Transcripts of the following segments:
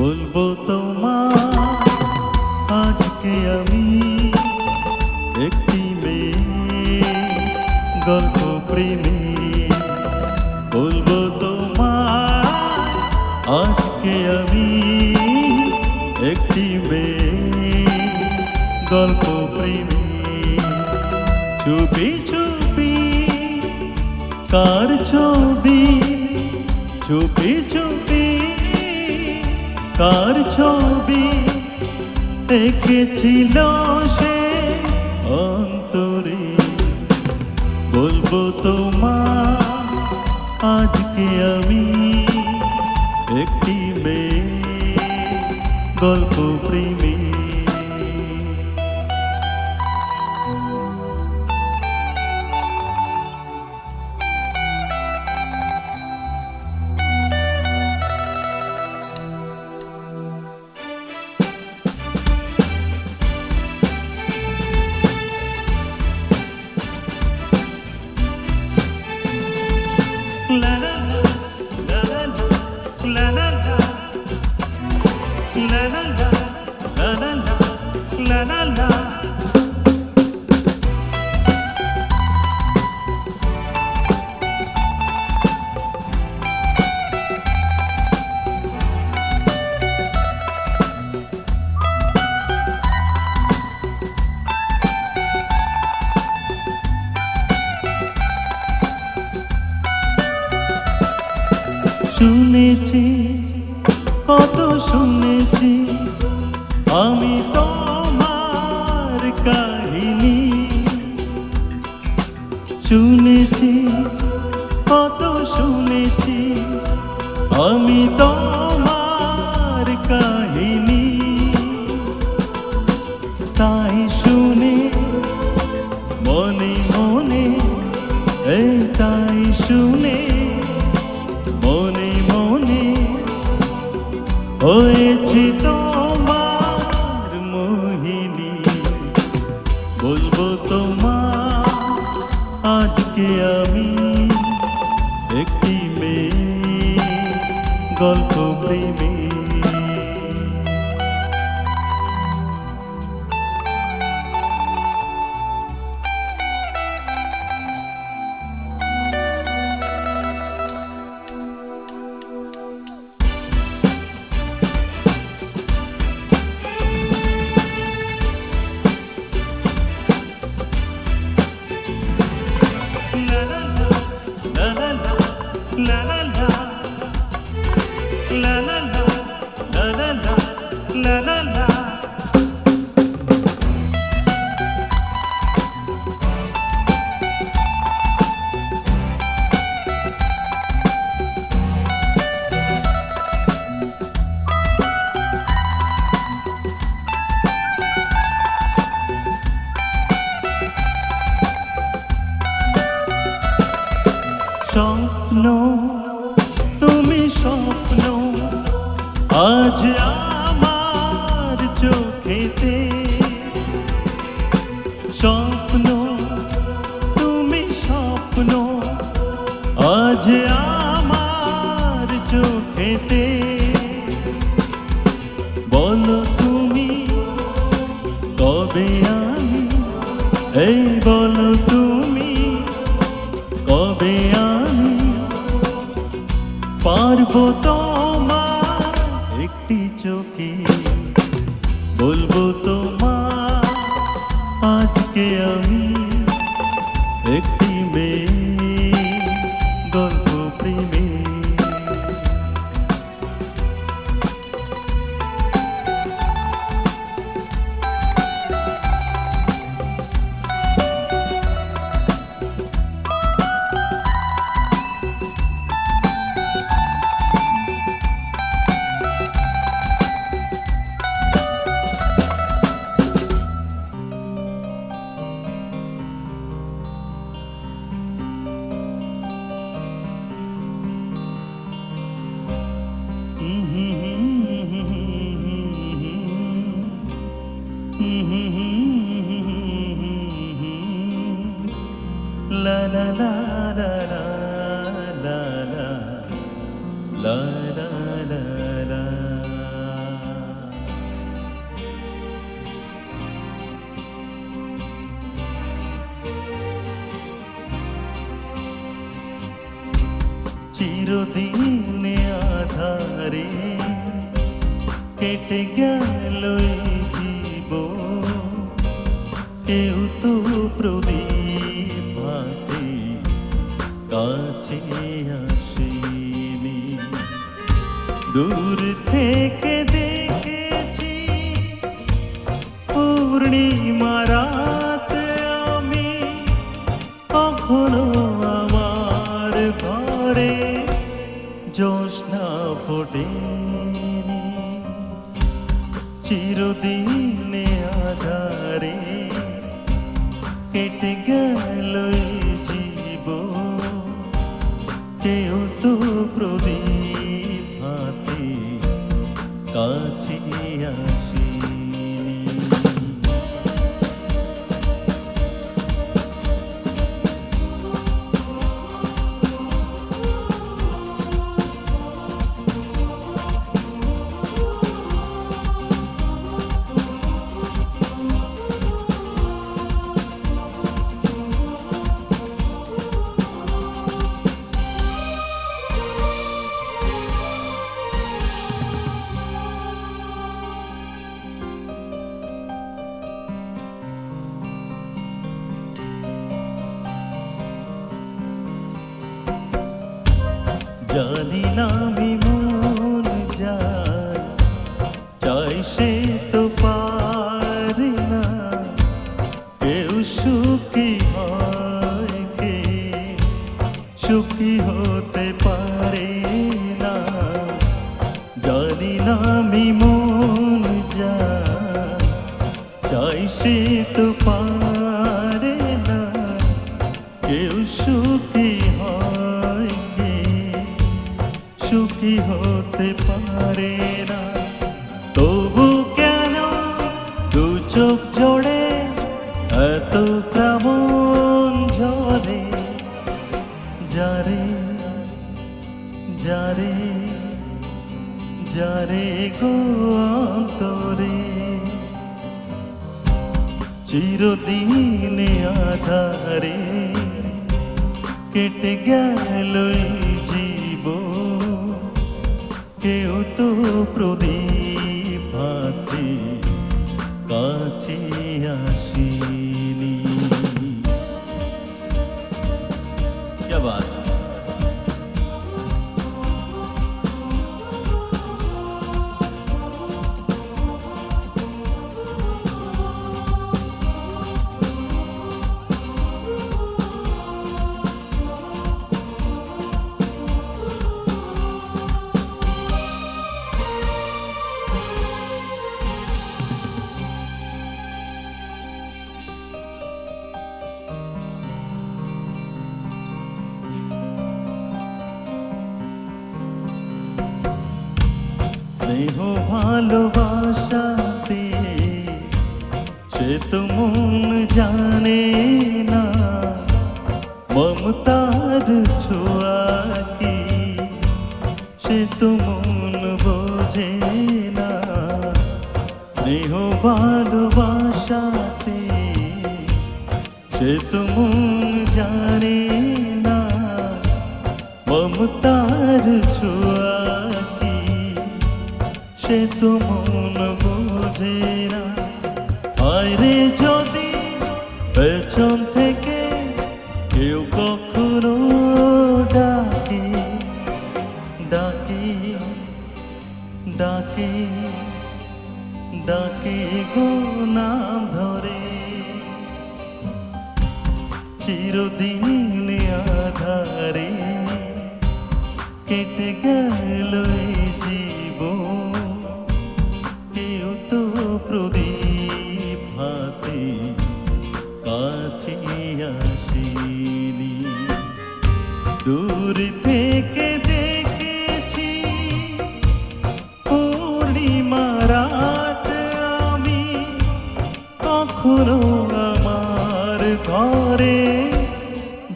বলবো তোমার আজকে আমি একটি মেয়ে গল্প প্রেমী রেখেছিল সে অন্তরে। বলব তোমার আজকে আমি একটি মেয়ে গল্প প্রেমী। আমি তো আমি পারব তো কেটে জানি না আমি সুখী হতে পারে না। তবু কেন দু চোখ জোড়ে এত শ্রাবণ ঝরে? যারে যারে যারে গো অন্তরে। চিরদিনে আধারে কেটে গেল প্রদীপ। স্নেহ ভালোবাসাতে সে তো জানে না। মমতার ছোঁয়া কি সে তো বোঝে না। স্নেহ ভালোবাসাতে সে তো জানে না। মমতার ছোঁয়া সে তো মন বোঝে না। হায় রে যদি পেছন থেকে কেউ কখনো ডাকে ডাকে ডাকে ডাকে গো নাম ধরে। চিরদিন আধারে কেটে গেল ফুলো আমার ঘরে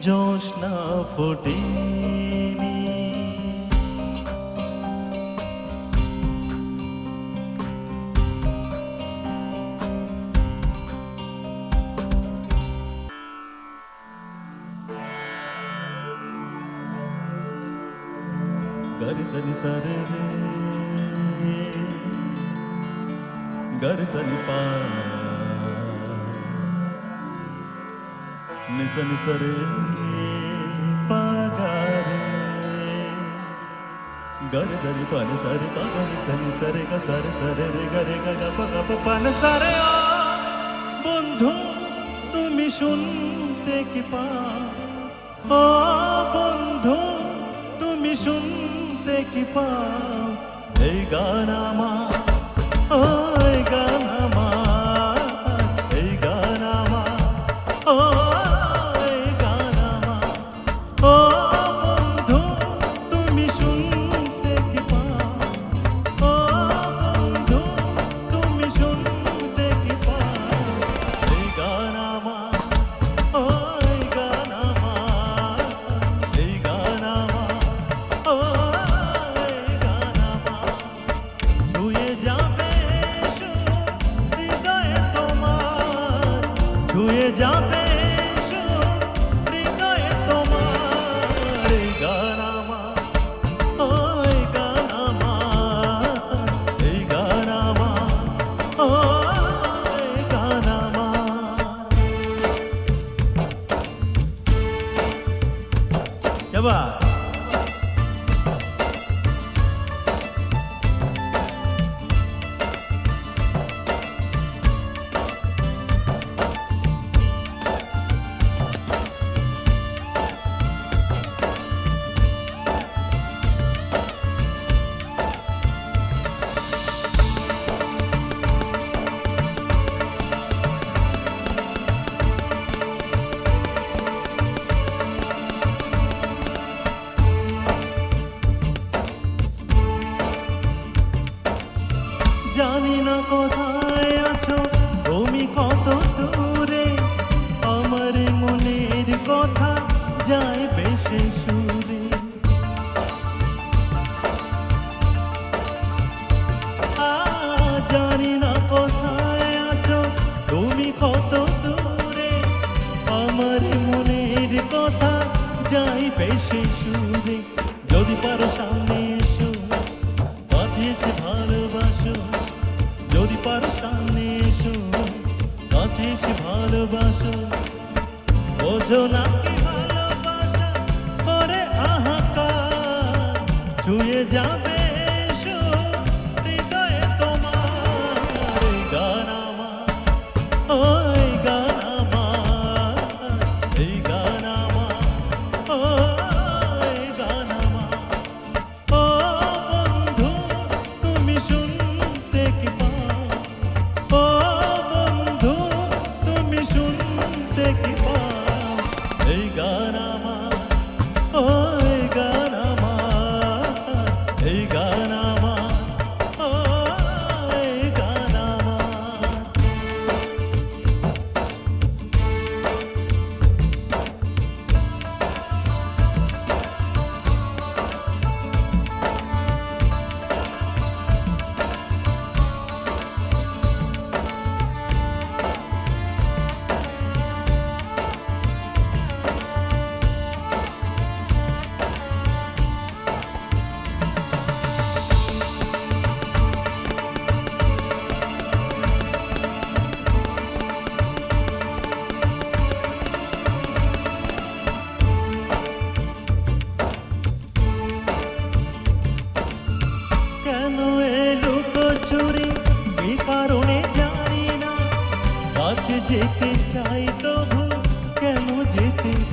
জোসনা ফুটি मार् क्वारे जोत् পা निसनसरे पागारे गरे सरे पन सरे पागारे सनी सरे का सरे, सर रे गरे का गप गप पन सरे ओ बंधु तुम ही सुनते कि पा। ओ बंधु तुम ही सुनते कि पा। ए गाना मा ओ oh.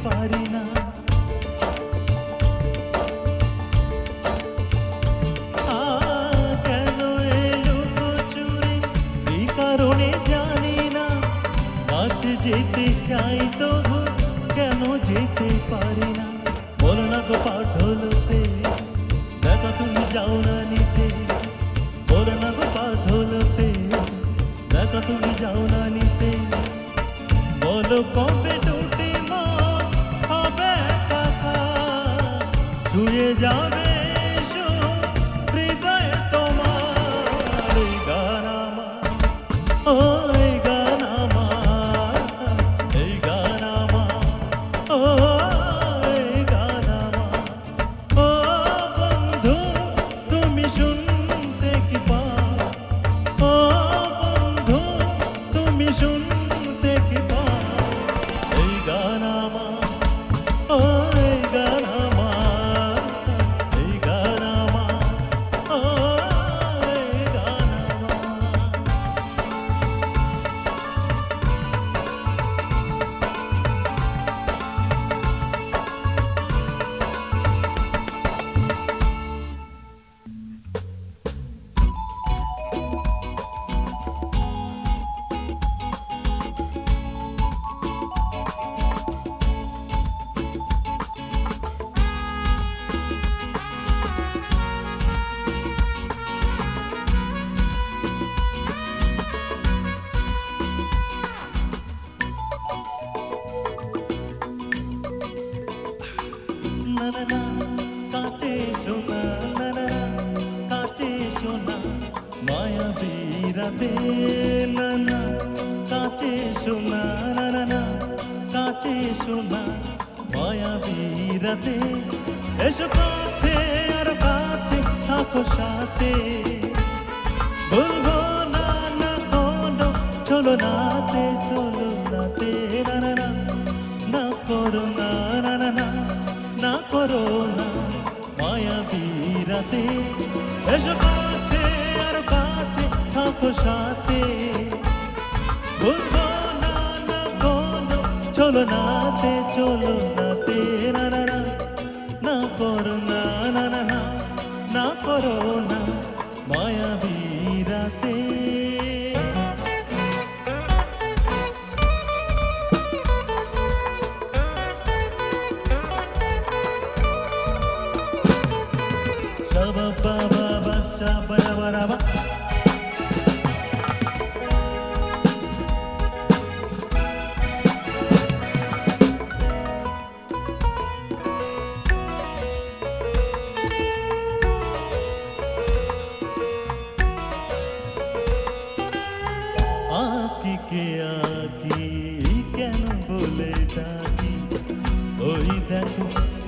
পারি না। শোনা মায়াবী রাতে এসো কাছে আর কাছে, থাকো সাথে। বলব, না না, কোনো, চলো নাতে চলো নাতে, না না না না করো, না না না না না করো না। মায়াবী রাতে এসো কাছে আর কাছে, থাকো সাথে। চলো নাতে চলো নাতে না না না। না করো, না না না না। করো না। মায়াবী রাতে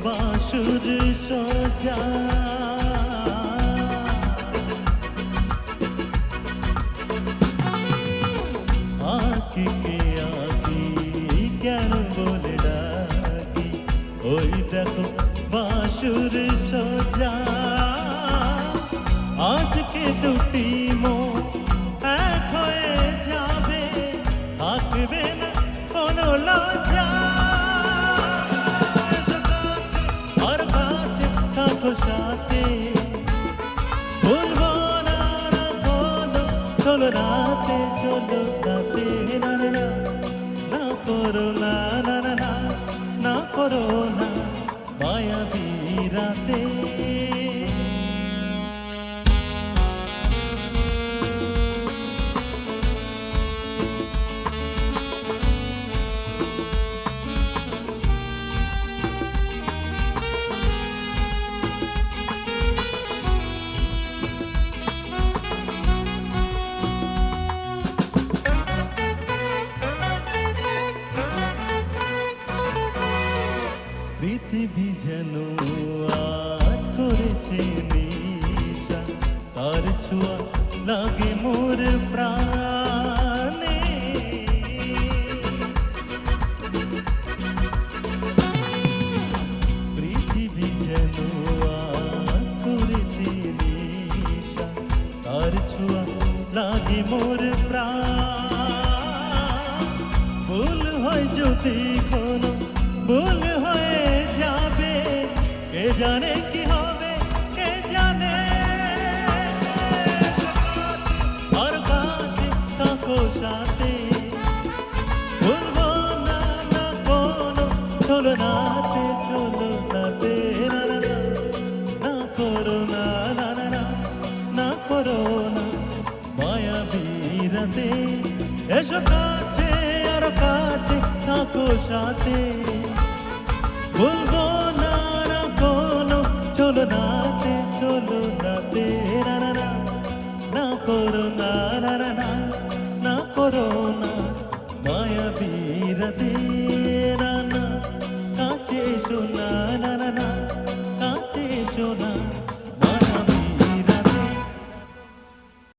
বাসুর সজা। না করো না চলো নাতে চলো নাতে না করো না না না না। করো